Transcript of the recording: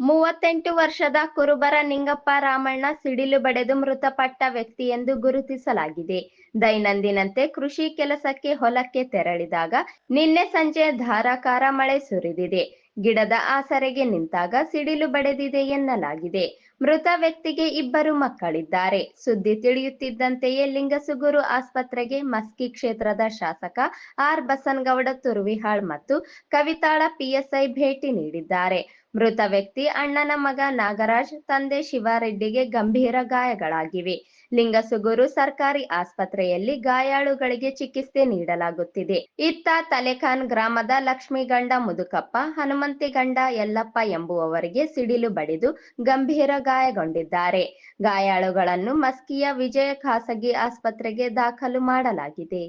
ಮೂವತ್ತೆಂಟು ವರ್ಷದ ಕುರುಬರ ನಿಂಗಪ್ಪ ರಾಮಣ್ಣ ಸಿಡಿಲು ಬಡೆದು ಮೃತಪಟ್ಟ ವ್ಯಕ್ತಿ ಎಂದು ಗುರುತಿಸಲಾಗಿದೆ. ದೈನಂದಿನಂತೆ ಕೃಷಿ ಕೆಲಸಕ್ಕೆ ಹೊಲಕ್ಕೆ ತೆರಳಿದಾಗ ನಿನ್ನೆ ಸಂಜೆ ಧಾರಾಕಾರ ಮಳೆ ಸುರಿದಿದೆ. ಗಿಡದ ಆಸರೆಗೆ ನಿಂತಾಗ ಸಿಡಿಲು ಬಡೆದಿದೆ ಎನ್ನಲಾಗಿದೆ. ಮೃತ ವ್ಯಕ್ತಿಗೆ ಇಬ್ಬರು ಮಕ್ಕಳಿದ್ದಾರೆ. ಸುದ್ದಿ ತಿಳಿಯುತ್ತಿದ್ದಂತೆಯೇ ಲಿಂಗಸುಗೂರು ಆಸ್ಪತ್ರೆಗೆ ಮಸ್ಕಿ ಕ್ಷೇತ್ರದ ಶಾಸಕ ಆರ್ ಬಸನ್ಗೌಡ ತುರುವಿಹಾಳ್ ಮತ್ತು ಕವಿತಾಳ ಪಿಎಸ್ಐ ಭೇಟಿ ನೀಡಿದ್ದಾರೆ. ಮೃತ ವ್ಯಕ್ತಿ ಅಣ್ಣನ ಮಗ ನಾಗರಾಜ್, ತಂದೆ ಶಿವಾರೆಡ್ಡಿಗೆ ಗಂಭೀರ ಗಾಯಗಳಾಗಿವೆ. ಲಿಂಗಸುಗೂರು ಸರ್ಕಾರಿ ಆಸ್ಪತ್ರೆಯಲ್ಲಿ ಗಾಯಾಳುಗಳಿಗೆ ಚಿಕಿತ್ಸೆ ನೀಡಲಾಗುತ್ತಿದೆ. ಇತ್ತ ತಲೆಖಾನ್ ಗ್ರಾಮದ ಲಕ್ಷ್ಮೀಗಂಡ ಮುದುಕಪ್ಪ, ಹನುಮಂತಿಗಂಡ ಯಲ್ಲಪ್ಪ ಎಂಬುವವರಿಗೆ ಸಿಡಿಲು ಬಡಿದು ಗಂಭೀರ ಗಾಯಗೊಂಡಿದ್ದಾರೆ. ಗಾಯಾಳುಗಳನ್ನು ಮಸ್ಕಿಯ ವಿಜಯ ಖಾಸಗಿ ಆಸ್ಪತ್ರೆಗೆ ದಾಖಲು ಮಾಡಲಾಗಿದೆ.